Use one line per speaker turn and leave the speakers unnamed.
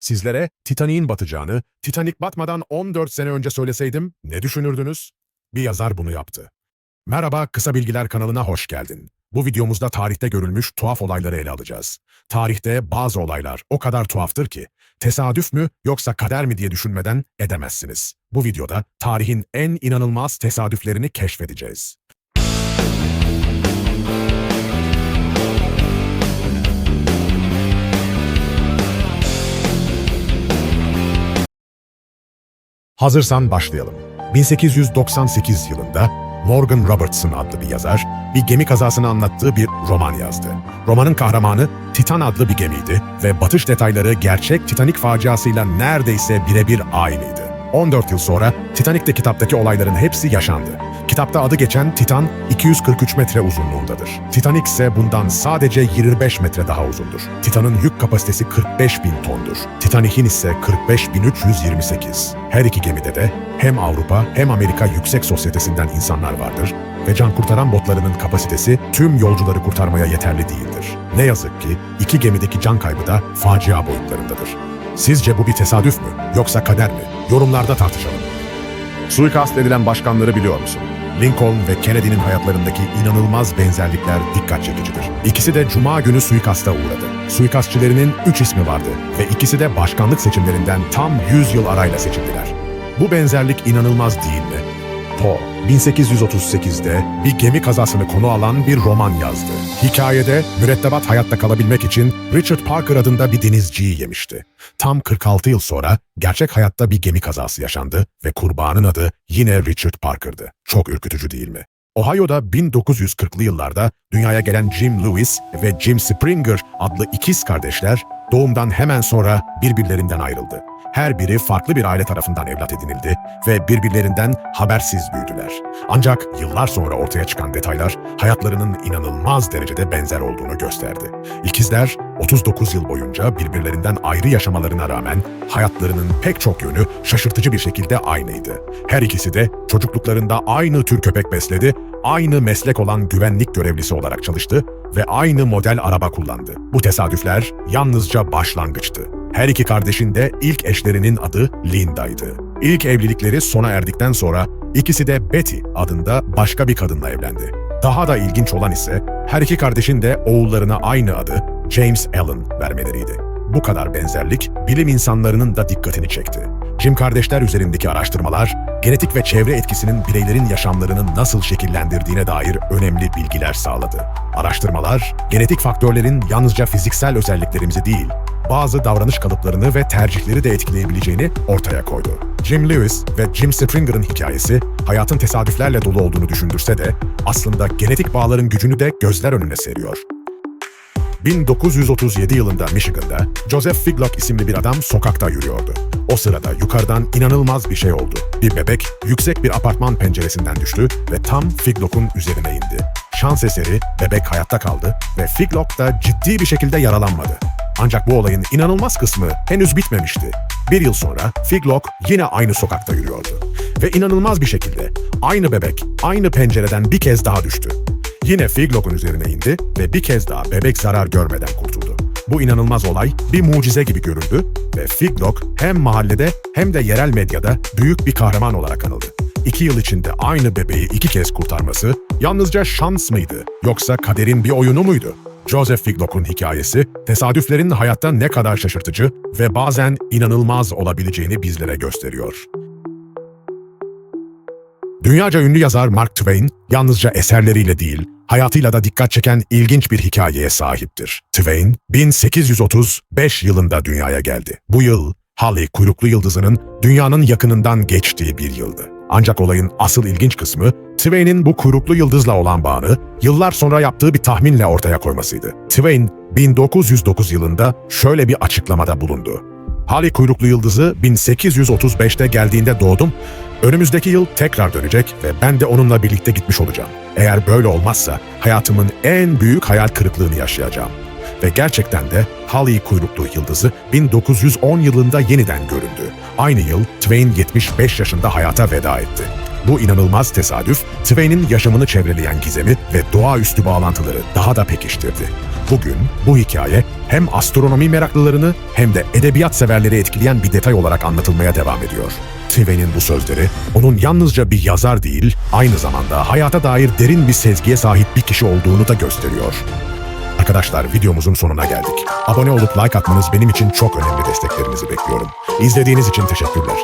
Sizlere Titanic'in batacağını, Titanic batmadan 14 sene önce söyleseydim ne düşünürdünüz? Bir yazar bunu yaptı. Merhaba, Kısa Bilgiler kanalına hoş geldin. Bu videomuzda tarihte görülmüş tuhaf olayları ele alacağız. Tarihte bazı olaylar o kadar tuhaftır ki, tesadüf mü yoksa kader mi diye düşünmeden edemezsiniz. Bu videoda tarihin en inanılmaz tesadüflerini keşfedeceğiz. Hazırsan başlayalım. 1898 yılında Morgan Robertson adlı bir yazar, bir gemi kazasını anlattığı bir roman yazdı. Romanın kahramanı Titan adlı bir gemiydi ve batış detayları gerçek Titanic faciasıyla neredeyse birebir aynıydı. 14 yıl sonra Titanic'te kitaptaki olayların hepsi yaşandı. Kitapta adı geçen Titan 243 metre uzunluğundadır. Titanic ise bundan sadece 25 metre daha uzundur. Titan'ın yük kapasitesi 45 bin tondur. Titanic'in ise 45.328. Her iki gemide de hem Avrupa hem Amerika Yüksek Sosyetesi'nden insanlar vardır ve can kurtaran botlarının kapasitesi tüm yolcuları kurtarmaya yeterli değildir. Ne yazık ki iki gemideki can kaybı da facia boyutlarındadır. Sizce bu bir tesadüf mü yoksa kader mi? Yorumlarda tartışalım. Suikast edilen başkanları biliyor musun? Lincoln ve Kennedy'nin hayatlarındaki inanılmaz benzerlikler dikkat çekicidir. İkisi de cuma günü suikasta uğradı. Suikastçilerinin üç ismi vardı ve ikisi de başkanlık seçimlerinden tam 100 yıl arayla seçildiler. Bu benzerlik inanılmaz değil mi? Poe, 1838'de bir gemi kazasını konu alan bir roman yazdı. Hikayede mürettebat hayatta kalabilmek için Richard Parker adında bir denizciyi yemişti. Tam 46 yıl sonra gerçek hayatta bir gemi kazası yaşandı ve kurbanın adı yine Richard Parker'dı. Çok ürkütücü değil mi? Ohio'da 1940'lı yıllarda dünyaya gelen Jim Lewis ve Jim Springer adlı ikiz kardeşler doğumdan hemen sonra birbirlerinden ayrıldı. Her biri farklı bir aile tarafından evlat edinildi ve birbirlerinden habersiz büyüdüler. Ancak yıllar sonra ortaya çıkan detaylar hayatlarının inanılmaz derecede benzer olduğunu gösterdi. İkizler 39 yıl boyunca birbirlerinden ayrı yaşamalarına rağmen hayatlarının pek çok yönü şaşırtıcı bir şekilde aynıydı. Her ikisi de çocukluklarında aynı tür köpek besledi, aynı meslek olan güvenlik görevlisi olarak çalıştı ve aynı model araba kullandı. Bu tesadüfler yalnızca başlangıçtı. Her iki kardeşin de ilk eşlerinin adı Linda'ydı. İlk evlilikleri sona erdikten sonra ikisi de Betty adında başka bir kadınla evlendi. Daha da ilginç olan ise her iki kardeşin de oğullarına aynı adı James Allen vermeleriydi. Bu kadar benzerlik bilim insanlarının da dikkatini çekti. Jim kardeşler üzerindeki araştırmalar, genetik ve çevre etkisinin bireylerin yaşamlarını nasıl şekillendirdiğine dair önemli bilgiler sağladı. Araştırmalar, genetik faktörlerin yalnızca fiziksel özelliklerimizi değil, bazı davranış kalıplarını ve tercihleri de etkileyebileceğini ortaya koydu. Jim Lewis ve Jim Springer'ın hikayesi hayatın tesadüflerle dolu olduğunu düşündürse de aslında genetik bağların gücünü de gözler önüne seriyor. 1937 yılında Michigan'da Joseph Figlock isimli bir adam sokakta yürüyordu. O sırada yukarıdan inanılmaz bir şey oldu. Bir bebek yüksek bir apartman penceresinden düştü ve tam Figlock'un üzerine indi. Şans eseri bebek hayatta kaldı ve Figlock da ciddi bir şekilde yaralanmadı. Ancak bu olayın inanılmaz kısmı henüz bitmemişti. Bir yıl sonra Figlock yine aynı sokakta yürüyordu. Ve inanılmaz bir şekilde aynı bebek aynı pencereden bir kez daha düştü. Yine Figlock'un üzerine indi ve bir kez daha bebek zarar görmeden kurtuldu. Bu inanılmaz olay bir mucize gibi görüldü ve Figlock hem mahallede hem de yerel medyada büyük bir kahraman olarak anıldı. İki yıl içinde aynı bebeği iki kez kurtarması yalnızca şans mıydı yoksa kaderin bir oyunu muydu? Joseph Figlock'un hikayesi, tesadüflerin hayatta ne kadar şaşırtıcı ve bazen inanılmaz olabileceğini bizlere gösteriyor. Dünyaca ünlü yazar Mark Twain, yalnızca eserleriyle değil, hayatıyla da dikkat çeken ilginç bir hikayeye sahiptir. Twain, 1835 yılında dünyaya geldi. Bu yıl, Halley kuyruklu yıldızının dünyanın yakınından geçtiği bir yıldı. Ancak olayın asıl ilginç kısmı, Twain'in bu kuyruklu yıldızla olan bağını yıllar sonra yaptığı bir tahminle ortaya koymasıydı. Twain, 1909 yılında şöyle bir açıklamada bulundu. Halley kuyruklu yıldızı 1835'te geldiğinde doğdum. Önümüzdeki yıl tekrar dönecek ve ben de onunla birlikte gitmiş olacağım. Eğer böyle olmazsa hayatımın en büyük hayal kırıklığını yaşayacağım. Ve gerçekten de Halley kuyruklu yıldızı 1910 yılında yeniden göründü. Aynı yıl Twain 75 yaşında hayata veda etti. Bu inanılmaz tesadüf, Twain'in yaşamını çevreleyen gizemi ve doğaüstü bağlantıları daha da pekiştirdi. Bugün bu hikaye hem astronomi meraklılarını hem de edebiyat severleri etkileyen bir detay olarak anlatılmaya devam ediyor. Twain'in bu sözleri onun yalnızca bir yazar değil, aynı zamanda hayata dair derin bir sezgiye sahip bir kişi olduğunu da gösteriyor. Arkadaşlar videomuzun sonuna geldik. Abone olup like atmanız benim için çok önemli desteklerinizi bekliyorum. İzlediğiniz için teşekkürler.